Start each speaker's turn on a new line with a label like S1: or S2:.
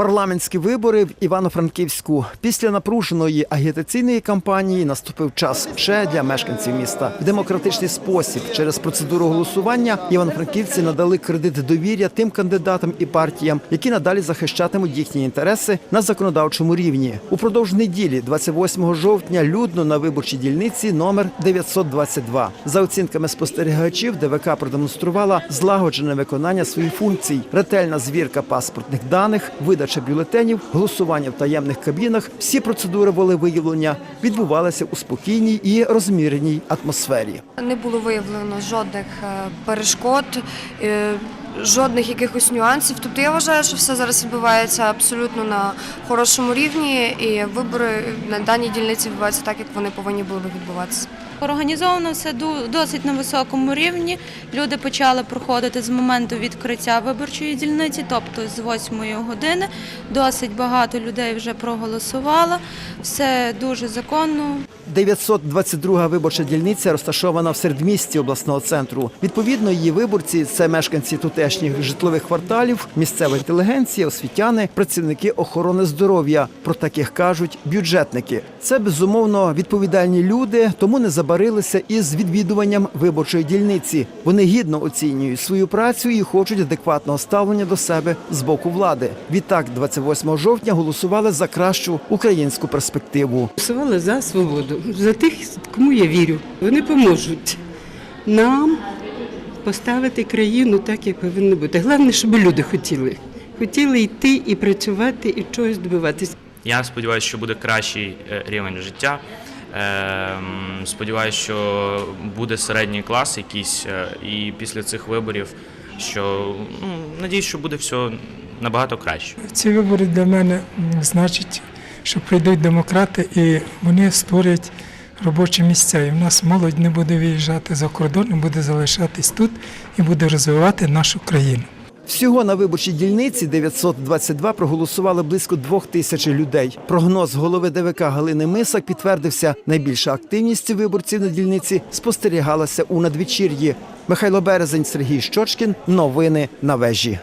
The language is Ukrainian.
S1: Парламентські вибори в Івано-Франківську після напруженої агітаційної кампанії наступив час ще для мешканців міста. В демократичний спосіб через процедуру голосування івано-франківці надали кредит довір'я тим кандидатам і партіям, які надалі захищатимуть їхні інтереси на законодавчому рівні. Упродовж неділі, 28 жовтня, людно на виборчій дільниці номер 922. За оцінками спостерігачів, ДВК продемонструвала злагоджене виконання своїх функцій, ретельна звірка паспортних даних, видача бюлетенів, голосування в таємних кабінах. Всі процедури волевиявлення відбувалися у спокійній і розміреній атмосфері.
S2: Не було виявлено жодних е, перешкод, е, жодних якихось нюансів. Тобто я вважаю, що все зараз відбувається абсолютно на хорошому рівні, і вибори на даній дільниці відбуваються так, як вони повинні були відбуватися.
S3: Організовано все досить на високому рівні. Люди почали проходити з моменту відкриття виборчої дільниці, тобто з 8 години. Досить багато людей вже проголосувало. Все дуже законно.
S1: 922 виборча дільниця розташована в середмісті обласного центру. Відповідно, її виборці це мешканці тутешніх житлових кварталів, місцева інтелігенція, освітяни, працівники охорони здоров'я. Про таких кажуть бюджетники. Це безумовно відповідальні люди, тому не забарилися із відвідуванням виборчої дільниці. Вони гідно оцінюють свою працю і хочуть адекватного ставлення до себе з боку влади. Відтак, 28 жовтня голосували за кращу українську перспективу.
S4: Голосувала за свободу, за тих, кому я вірю. Вони поможуть нам поставити країну так, як повинно бути. Головне, щоб люди хотіли. Хотіли йти і працювати, і чогось добиватися.
S5: Я сподіваюся, що буде кращий е, рівень життя. Ем, Сподіваюся, що буде середній клас якийсь, е, і після цих виборів, що ну, надіюсь, що буде все набагато краще.
S6: Ці вибори для мене значить, що прийдуть демократи і вони створять робочі місця. І в нас молодь не буде виїжджати за кордон, буде залишатись тут і буде розвивати нашу країну.
S1: Всього на виборчій дільниці 922 проголосували близько двох тисяч людей. Прогноз голови ДВК Галини Мисак підтвердився. Найбільша активність виборців на дільниці спостерігалася у надвечір'ї. Михайло Березень, Сергій Щочкін. Новини на вежі.